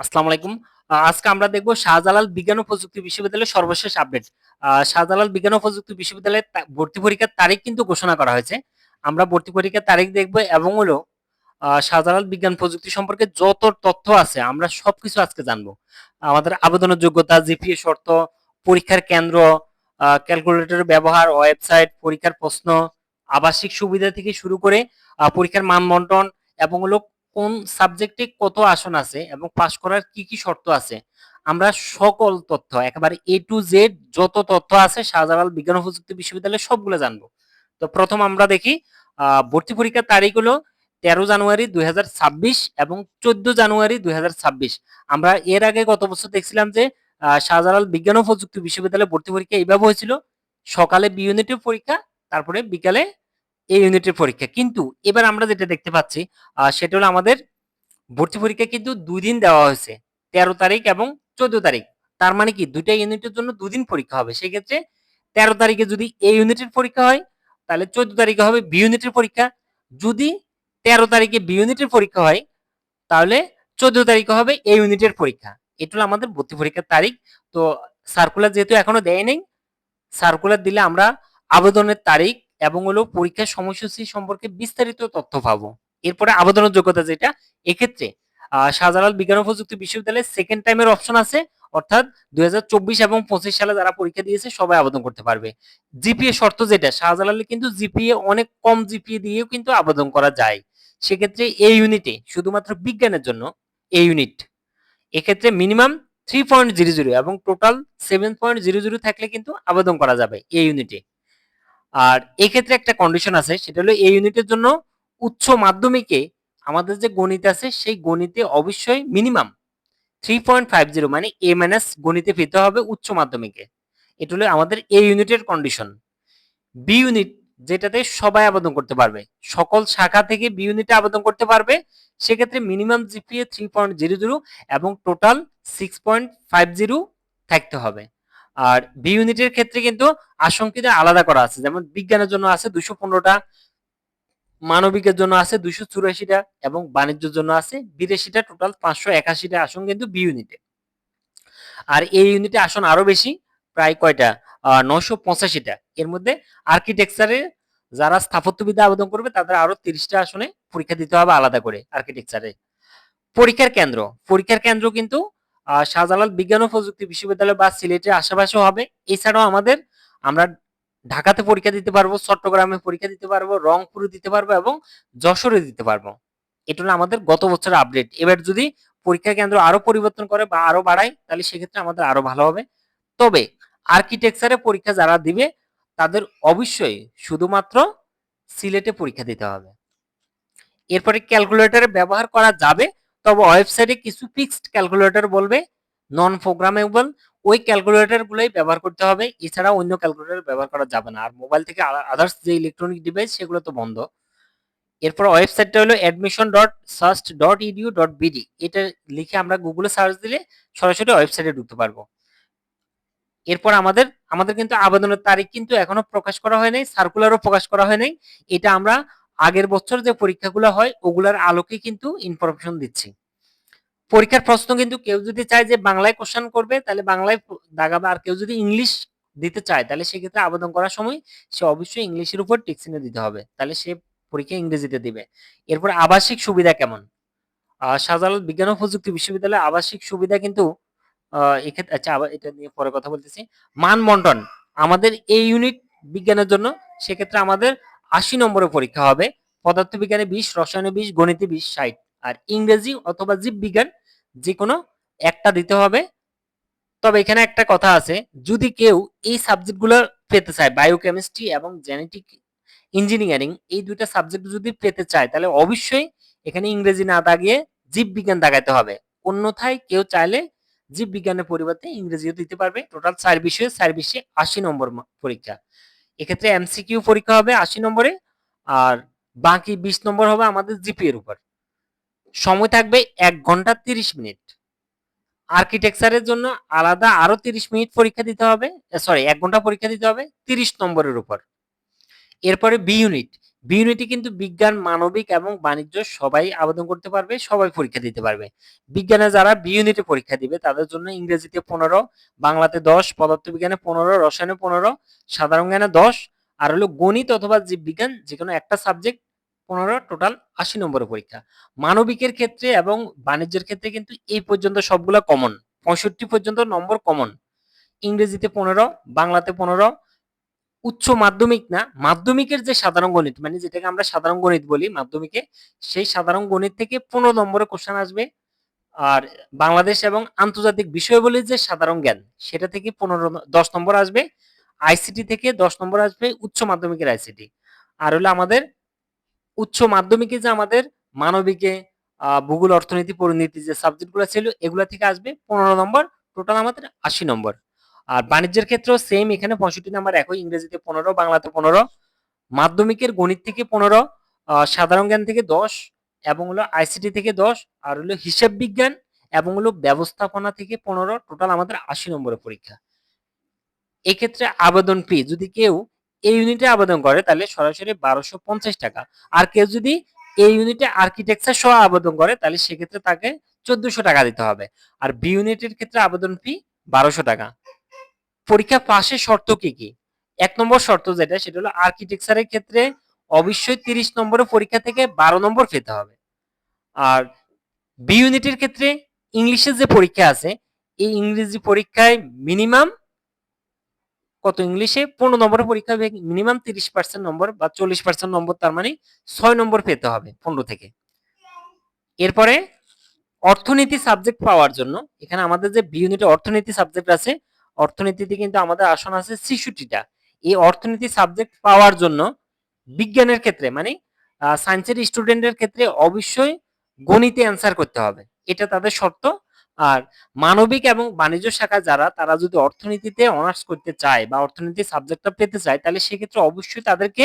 আসসালামু আলাইকুম। আজকে আমরা দেখব শাহজালাল বিজ্ঞান ও প্রযুক্তি বিশ্ববিদ্যালয়ের সর্বশেষ আপডেট। শাহজালাল বিজ্ঞান ও প্রযুক্তি বিশ্ববিদ্যালয়ের ভর্তি পরীক্ষার তারিখ কিন্তু ঘোষণা করা হয়েছে। আমরা ভর্তি পরীক্ষার তারিখ দেখব এবং হলো শাহজালাল বিজ্ঞান প্রযুক্তি সম্পর্কে যত তথ্য আছে আমরা সবকিছু আজকে জানব। আমাদের আবেদনের যোগ্যতা জিপিএ শর্ত, পরীক্ষার কেন্দ্র ক্যালকুলেটর ব্যবহার, ওয়েবসাইট, পরীক্ষার প্রশ্ন, আবাসিক সুবিধা থেকে শুরু করে পরীক্ষার মান বন্টন এবং হলো কোন সাবজেক্টে কত আসন আছে এবং পাশ করার কি কি শর্ত আছে? আমরা সকল তথ্য, একেবারে এ টু জেড যত তথ্য আছে, শাহজালাল বিজ্ঞান ও প্রযুক্তি বিশ্ববিদ্যালয়ে সবগুলো জানব। তো প্রথম আমরা দেখি ভর্তি পরীক্ষার তারিখ হলো তেরো জানুয়ারি দুই হাজার ছাব্বিশ এবং চোদ্দ জানুয়ারি দুই হাজার ছাব্বিশ। আমরা এর আগে গত বছর দেখছিলাম যে শাহজালাল বিজ্ঞান ও প্রযুক্তি বিশ্ববিদ্যালয়ে ভর্তি পরীক্ষা এইভাবে হয়েছিল। সকালে বি ইউনিটের পরীক্ষা, তারপরে বিকালে এ ইউনিটের পরীক্ষা। কিন্তু এবার আমরা যেটা দেখতে পাচ্ছি সেটা হলো আমাদের ভর্তি পরীক্ষা কিন্তু দুই দিন দেওয়া হয়েছে, তেরো তারিখ এবং চোদ্দ তারিখ। তার মানে কি, দুইটা ইউনিটের জন্য দুদিন পরীক্ষা হবে। সেক্ষেত্রে তেরো তারিখে যদি এ ইউনিটের পরীক্ষা হয়, তাহলে চোদ্দ তারিখে হবে বি ইউনিটের পরীক্ষা। যদি তেরো তারিখে বি ইউনিটের পরীক্ষা হয়, তাহলে চোদ্দ তারিখে হবে এ ইউনিটের পরীক্ষা। এটা হলো আমাদের ভর্তি পরীক্ষার তারিখ। তো সার্কুলার যেহেতু এখনও দেয় নাই সার্কুলার দিলে আমরা আবেদনের তারিখ এবং হলো পরীক্ষার সময়সূচি সম্পর্কে বিস্তারিত তথ্য পাবো। এরপরে আবেদনের যোগ্যতা যেটা, এক্ষেত্রে শাহজালাল বিজ্ঞান ও প্রযুক্তি বিশ্ববিদ্যালয়ের সেকেন্ড টাইমের অপশন আছে, অর্থাৎ দুই হাজার চব্বিশ এবং পঁচিশ সালে যারা পরীক্ষা দিয়েছে সবাই আবেদন করতে পারবে। জিপিএ শর্ত যেটা, শাহজালালে কিন্তু জিপিএ অনেক কম জিপিএ দিয়েও কিন্তু আবেদন করা যায়। সেক্ষেত্রে এই ইউনিটে শুধুমাত্র বিজ্ঞানের জন্য এই ইউনিট এক্ষেত্রে minimum three point zero zero এবং total seven point zero zero থাকলে কিন্তু আবেদন করা যাবে এই ইউনিটে আর এক্ষেত্রে একটা কন্ডিশন আছে, সেটা হলো এই ইউনিটের জন্য উচ্চ মাধ্যমিকে আমাদের যে গণিত আছে, সেই গণিতে অবশ্যই minimum three point five zero মানে এ মাইনাস গণিতে পেতে হবে উচ্চ মাধ্যমিকে। এটা হলো আমাদের এ ইউনিটের কন্ডিশন বি ইউনিট যেটাতে সবাই আবেদন করতে পারবে, সকল শাখা থেকে বি ইউনিটে আবেদন করতে পারবে, সেক্ষেত্রে minimum GPA three point zero zero এবং total six point five zero থাকতে হবে। আর বি ইউনিটের ক্ষেত্রে কিন্তু আশঙ্কিত আলাদা করা আছে। যেমন বিজ্ঞানের জন্য আছে দুশো পনেরোটা, মানবিকের জন্য আছে দুইশো চুরাশিটা এবং বাণিজ্যের জন্য আছে বিরাশিটা টোটাল পাঁচশো একাশিটা আসন কিন্তু বি ইউনিটে আর এই ইউনিটে আসন আরও বেশি, প্রায় কয়টা? নশো পঁচাশিটা। এর মধ্যে আর্কিটেকচারে যারা স্থাপত্যবিদ্যা আবেদন করবে, তাদের আরও তিরিশটা আসনে পরীক্ষা দিতে হবে আলাদা করে আর্কিটেকচারে পরীক্ষার কেন্দ্র। পরীক্ষার কেন্দ্র কিন্তু শাহজালাল বিজ্ঞান ও প্রযুক্তি বিশ্ববিদ্যালয় বা সিলেটের আশেপাশেও হবে। এছাড়াও আমাদের আমরা ঢাকাতে পরীক্ষা দিতে পারব, চট্টগ্রামে পরীক্ষা দিতে পারব, রংপুরে দিতে পারব এবং যশোরে দিতে পারব। এটা হলো আমাদের গত বছরের আপডেট এবার যদি পরীক্ষা কেন্দ্র আরও পরিবর্তন করে বা আরও বাড়ায়, তাহলে সেক্ষেত্রে আমাদের আরও ভালো হবে। তবে আর্কিটেকচারে পরীক্ষা যারা দিবে, তাদের অবশ্যই শুধুমাত্র সিলেটে পরীক্ষা দিতে হবে। এরপরে ক্যালকুলেটরে ব্যবহার করা যাবে তবে ওয়েবসাইটে কিছু ফিক্সড ক্যালকুলেটর বলবে নন প্রোগ্রামেবল ওই ক্যালকুলেটর গুলোই ব্যবহার করতে হবে, এছাড়া অন্য ক্যালকুলেটর ব্যবহার করা যাবে না। আর মোবাইল থেকে আদার্স যে ইলেকট্রনিক ডিভাইস সেগুলো তো বন্ধ। এরপর ওয়েবসাইটটা হলো admission dot search dot edu dot BD এটা লিখে আমরা গুগলে সার্চ দিলে সরাসরি ওয়েবসাইটে ঢুকতে পারব। এরপর আমাদের আমাদের কিন্তু আবেদনের তারিখ কিন্তু এখনও প্রকাশ করা হয় নাই সার্কুলারও প্রকাশ করা হয় নাই। এটা আমরা আগের বছর যে পরীক্ষাগুলো হয়, ওগুলার আলোকে কিন্তু ইনফরমেশন দিচ্ছি। পরীক্ষার প্রশ্ন কিন্তু কেউ যদি চায় যে বাংলায় কোশ্চেন করবে, তাহলে বাংলায় দাগাবে আর কেউ যদি ইংলিশ দিতে চায়, তাহলে সেক্ষেত্রে আবেদন করার সময় সে অবশ্যই ইংলিশের উপর টিকসিনে দিতে হবে। তাহলে সে পরীক্ষা ইংরেজিতে দিবে। এরপর আবাসিক সুবিধা কেমন? শাহজালাল বিজ্ঞান ও প্রযুক্তি বিশ্ববিদ্যালয়ে আবাসিক সুবিধা কিন্তু এক্ষেত্রে আচ্ছা এটা নিয়ে পরে কথা বলতেছি। মান বন্টন আমাদের এই ইউনিট বিজ্ঞানের জন্য, সেক্ষেত্রে আমাদের আশি নম্বরের পরীক্ষা হবে। পদার্থবিজ্ঞানে বিশ, রসায়নে বিশ, গণিতে বিশ, ষাট। আর ইংরেজি অথবা জীববিজ্ঞান যে কোনো একটা দিতে হবে। তবে এখানে একটা কথা আছে, যদি কেউ এই সাবজেক্টগুলো পেতে চায় বায়োকেমিস্ট্রি এবং জেনেটিক ইঞ্জিনিয়ারিং এই দুইটা সাবজেক্ট যদি পেতে চায়, তাহলে অবশ্যই এখানে ইংরেজি না দাগিয়ে জীববিজ্ঞান দাগাইতে হবে। অন্যথায় কেউ চাইলে জীববিজ্ঞানের পরিবর্তে ইংরেজিও দিতে পারবে। টোটাল চার বিষয়ে আশি নম্বর পরীক্ষা। এক্ষেত্রে এমসিকিউ পরীক্ষা হবে আশি নম্বরে আর বাকি বিশ নম্বর হবে আমাদের জিপি এর উপর। সময় থাকবে এক ঘণ্টা তিরিশ মিনিট। আর্কিটেকচারের জন্য আলাদা আরও তিরিশ মিনিট পরীক্ষা দিতে হবে সরি এক ঘণ্টা পরীক্ষা দিতে হবে তিরিশ নম্বরের উপর। এরপরে বি ইউনিট বি ইউনিটে কিন্তু বিজ্ঞান, মানবিক এবং বাণিজ্য সবাই আবেদন করতে পারবে, সবাই পরীক্ষা দিতে পারবে। বিজ্ঞানে যারা বি ইউনিটে পরীক্ষা দিবে, তাদের জন্য ইংরেজিতে পনেরো, বাংলাতে দশ, পদার্থবিজ্ঞানে পনেরো, রসায়নে পনেরো, সাধারণ জ্ঞানে দশ, আর হলো গণিত অথবা জীববিজ্ঞান যে কোনো একটা সাবজেক্ট পনেরো, টোটাল আশি নম্বরের পরীক্ষা। মানবিকের ক্ষেত্রে এবং বাণিজ্যের ক্ষেত্রে কিন্তু এই পর্যন্ত সবগুলা কমন পঁয়ষট্টি পর্যন্ত নম্বর কমন ইংরেজিতে পনেরো, বাংলাতে পনেরো উচ্চ মাধ্যমিক না, মাধ্যমিকের যে সাধারণ গণিত মানে যেটাকে আমরা সাধারণ গণিত বলি মাধ্যমিকে, সেই সাধারণ গণিত থেকে পনেরো নম্বরে কোশ্চেন আসবে। আর বাংলাদেশ এবং আন্তর্জাতিক বিষয়বলির যে সাধারণ জ্ঞান, সেটা থেকে পনেরো দশ নম্বর আসবে। আইসিটি থেকে দশ নম্বর আসবে উচ্চ মাধ্যমিকের আইসিটি আর হলো আমাদের উচ্চ মাধ্যমিকে যে আমাদের মানবিকে ভূগোল, অর্থনীতি পরিণীতি যে সাবজেক্টগুলো ছিল, এগুলো থেকে আসবে পনেরো নম্বর টোটাল আমাদের আশি নম্বর। আর বাণিজ্যের ক্ষেত্রেও সেম এখানে পঁয়ষট্টি নাম্বার একই, ইংরেজিতে পনেরো, বাংলাতে পনেরো, মাধ্যমিকের গণিত থেকে পনেরো সাধারণ জ্ঞান থেকে দশ, এবং হলো আইসিটি থেকে দশ, আর হলো হিসাব বিজ্ঞান, এবং হলো ব্যবস্থাপনা থেকে পনেরো টোটাল আমাদের আশি নম্বরের পরীক্ষা। এক্ষেত্রে আবেদন ফি যদি কেউ এই ইউনিটে আবেদন করে, তাহলে সরাসরি বারোশো পঞ্চাশ টাকা। আর কেউ যদি এই ইউনিটে আর্কিটেকচার সহ আবেদন করে, তাহলে সেক্ষেত্রে তাকে চোদ্দশো টাকা দিতে হবে। আর বি ইউনিটের ক্ষেত্রে আবেদন ফি বারোশো টাকা। পরীক্ষা পাশের শর্ত কি কি? এক নম্বর শর্ত যেটা, সেটা হলো আর্কিটেকচারের ক্ষেত্রে অবশ্যই তিরিশ নম্বরের পরীক্ষা থেকে বারো নম্বর পেতে হবে। আর বি ইউনিটের ক্ষেত্রে ইংলিশের যে পরীক্ষা আছে, এই ইংরেজি পরীক্ষায় মিনিমাম কত ইংলিশে? পনেরো নম্বরের পরীক্ষা হবে মিনিমাম তিরিশ পার্সেন্ট নম্বর বা চল্লিশ পার্সেন্ট নম্বর, তার মানে ছয় নম্বর পেতে হবে পনেরো থেকে। এরপরে অর্থনীতি সাবজেক্ট পাওয়ার জন্য, এখানে আমাদের যে বি ইউনিটে অর্থনীতি সাবজেক্ট আছে অর্থনীতিতে কিন্তু আমাদের আসন আছে ছেষট্টিটা। এই অর্থনীতি সাবজেক্ট পাওয়ার জন্য বিজ্ঞানের ক্ষেত্রে মানে সায়েন্সের স্টুডেন্টের ক্ষেত্রে অবশ্যই গণিতে অ্যান্সার করতে হবে। এটা তাদের শর্ত। আর মানবিক এবং বাণিজ্য শাখা যারা, তারা যদি অর্থনীতিতে অনার্স করতে চায় বা অর্থনীতি সাবজেক্টটা পেতে চায়, তাহলে সেক্ষেত্রে অবশ্যই তাদেরকে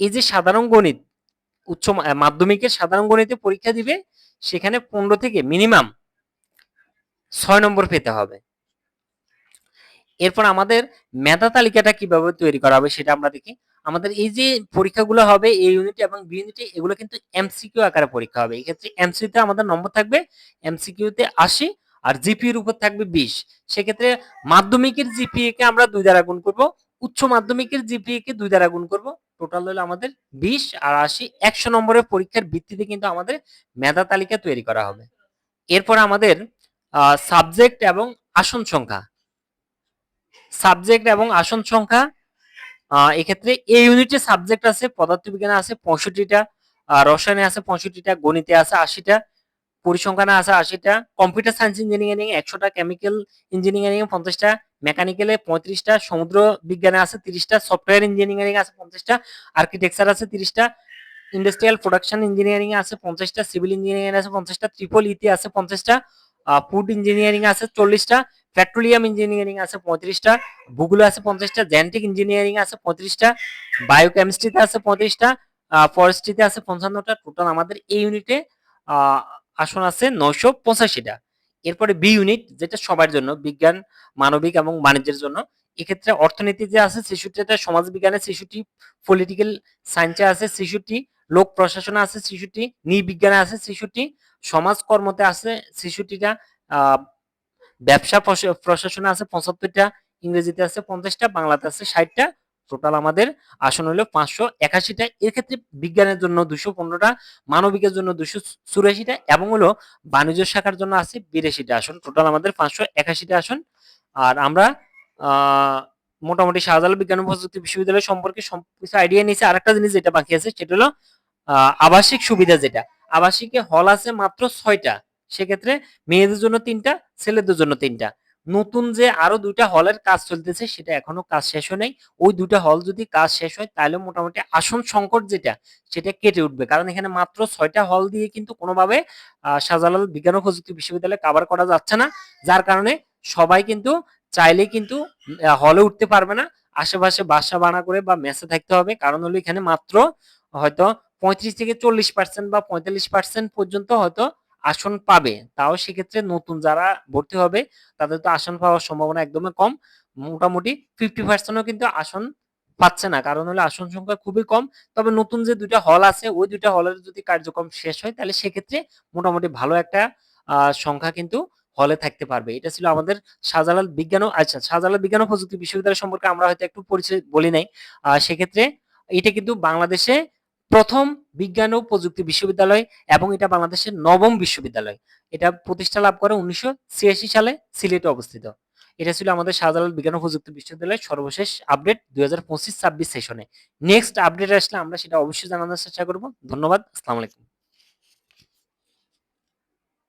এই যে সাধারণ গণিত, উচ্চ মাধ্যমিকের সাধারণ গণিতে পরীক্ষা দিবে, সেখানে পনেরো থেকে মিনিমাম ছয় নম্বর পেতে হবে। এরপর আমাদের মেধা তালিকাটা কীভাবে তৈরি করা হবে সেটা আমরা দেখি। আমাদের এই যে পরীক্ষাগুলো হবে, এই ইউনিট এবং বি ইউনিটে এগুলো কিন্তু এমসিকিউ আকারে পরীক্ষা হবে। এই ক্ষেত্রে এমসিকিউতে আমাদের নম্বর থাকবে এমসিকিউতে আশি আর জিপিএর উপর থাকবে বিশ। সেক্ষেত্রে মাধ্যমিকের জিপিএ কে আমরা দুই দ্বারা গুণ করব, উচ্চ মাধ্যমিকের জিপিএ কে দুই দ্বারা গুণ করব। টোটাল হলো আমাদের বিশ আর আশি। একশো নম্বরের পরীক্ষার ভিত্তিতে কিন্তু আমাদের মেধা তালিকা তৈরি করা হবে। এরপর আমাদের সাবজেক্ট এবং আসন সংখ্যা। সাবজেক্ট এবং আসন সংখ্যা এক্ষেত্রে এই ইউনিটে সাবজেক্ট আছে, পদার্থবিজ্ঞানে আছে পঁয়ষট্টিটা রসায়নে আছে পঁয়ষট্টিটা, গণিতে আছে আশিটা, পরিসংখ্যানে আছে আশিটা, কম্পিউটার সায়েন্স ইঞ্জিনিয়ারিং একশোটা, কেমিক্যাল ইঞ্জিনিয়ারিং পঞ্চাশটা, মেকানিক্যালে পঁয়ত্রিশটা সমুদ্র বিজ্ঞানে আছে তিরিশটা, সফটওয়্যার ইঞ্জিনিয়ারিং আছে পঞ্চাশটা, আর্কিটেকচার আছে তিরিশটা, ইন্ডাস্ট্রিয়াল প্রোডাকশন ইঞ্জিনিয়ারিং আছে পঞ্চাশটা, সিভিল ইঞ্জিনিয়ারিং আছে পঞ্চাশটা ট্রিপল ইতে আছে পঞ্চাশটা ফুড ইঞ্জিনিয়ারিং আছে চল্লিশটা পেট্রোলিয়াম ইঞ্জিনিয়ারিং আছে পঁয়ত্রিশটা, ভূগোল আছে পঞ্চাশটা জেনেটিক ইঞ্জিনিয়ারিং আছে পঁয়ত্রিশটা বায়োকেমিস্ট্রিতে আছে পঁয়ত্রিশটা ফরেস্ট্রিতে আছে পঞ্চান্নটা টোটাল আমাদের এই ইউনিটে আসন আছে নয়শো পঁচাশিটা। এরপরে বি ইউনিট যেটা সবার জন্য, বিজ্ঞান, মানবিক এবং বাণিজ্যের জন্য। এক্ষেত্রে অর্থনীতি যে আছে ছেষট্টিটা, সমাজ বিজ্ঞানে ছেষট্টি পলিটিক্যাল সায়েন্সে আছে ছেষট্টি, লোক প্রশাসনে আছে ছেষট্টি, নৃবিজ্ঞানে আছে ছেষট্টি সমাজ কর্মতে আছে আহ ব্যবসা প্রশা- প্রশাসনে আছে পঁচাত্তরটা, ইংরেজিতে আছে পঞ্চাশটা, বাংলাতে আছে ষাটটা টোটাল আমাদের আসন হলো পাঁচশো একাশিটা। এর ক্ষেত্রে বিজ্ঞানের জন্য দুশো পনেরোটা, মানবিকের জন্য দুশো চুরাশিটা এবং হলো বাণিজ্য শাখার জন্য আছে বিরাশিটা আসন। টোটাল আমাদের পাঁচশো একাশিটা আসন। আর আমরা মোটামুটি শাহজালাল বিজ্ঞান ও প্রযুক্তি বিশ্ববিদ্যালয় সম্পর্কে সব কিছু আইডিয়া নিয়েছি। আরেকটা জিনিস যেটা বাকি আছে সেটা হলো আবাসিক সুবিধা যেটা। আবাসিকে হল আছে মাত্র ছয়টা। সেক্ষেত্রে মেয়েদের জন্য তিনটা, ছেলেদের জন্য তিনটা। নতুন যে আরও দুইটা হলের কাজ চলতেছে, সেটা এখনও কাজ শেষ হয় নাই। ওই দুইটা হল যদি কাজ শেষ হয়, তাহলে মোটামুটি আসন সংকট যেটা, সেটা কেটে উঠবে। কারণ এখানে মাত্র ছয়টা হল দিয়ে কিন্তু কোনোভাবে শাহজালাল বিজ্ঞান ও প্রযুক্তি বিশ্ববিদ্যালয় কভার করা যাচ্ছে না। যার কারণে সবাই কিন্তু চাইলেই কিন্তু হলে উঠতে পারবে না। আশেপাশে বাসা ভাড়া করে বা মেসে থাকতে হবে। কারণ হলো এখানে মাত্র হয়তো পঁয়ত্রিশ থেকে চল্লিশ পার্সেন্ট বা পঁয়তাল্লিশ পার্সেন্ট পর্যন্ত হয়তো আসন পাবে। তাও সেক্ষেত্রে নতুন যারা ভর্তি হবে, তাদের তো আসন পাওয়ার সম্ভাবনা একদমই কম। মোটামুটি ফিফটি পার্সেন্টও কিন্তু আসন পাচ্ছে না। কারণ হলো আসন সংখ্যা খুবই কম। তবে নতুন যে দুইটা হল আছে, ওই দুইটা হলের যদি কার্যক্রম শেষ হয়, তাহলে সেক্ষেত্রে মোটামুটি ভালো একটা সংখ্যা কিন্তু হলে থাকতে পারবে। এটা ছিল আমাদের শাহজালাল বিজ্ঞান আচ্ছা শাহজালাল বিজ্ঞান ও প্রযুক্তি বিশ্ববিদ্যালয় সম্পর্কে আমরা হয়তো একটু পরিচয় বলি নাই। সেক্ষেত্রে এটা কিন্তু বাংলাদেশে প্রথম বিজ্ঞান ও প্রযুক্তি বিশ্ববিদ্যালয় এবং এটা বাংলাদেশের নবম বিশ্ববিদ্যালয়। এটা প্রতিষ্ঠা লাভ করে উনিশশো ছিয়াশি সালে সিলেটে অবস্থিত। এটা ছিল আমাদের শাহজালাল বিজ্ঞান ও প্রযুক্তি বিশ্ববিদ্যালয়ের সর্বশেষ আপডেট দুই হাজার পঁচিশ ছাব্বিশ সেশনে। নেক্সট আপডেট আসলে আমরা সেটা অবশ্যই জানানোর চেষ্টা করব। ধন্যবাদ। আসসালামু আলাইকুম।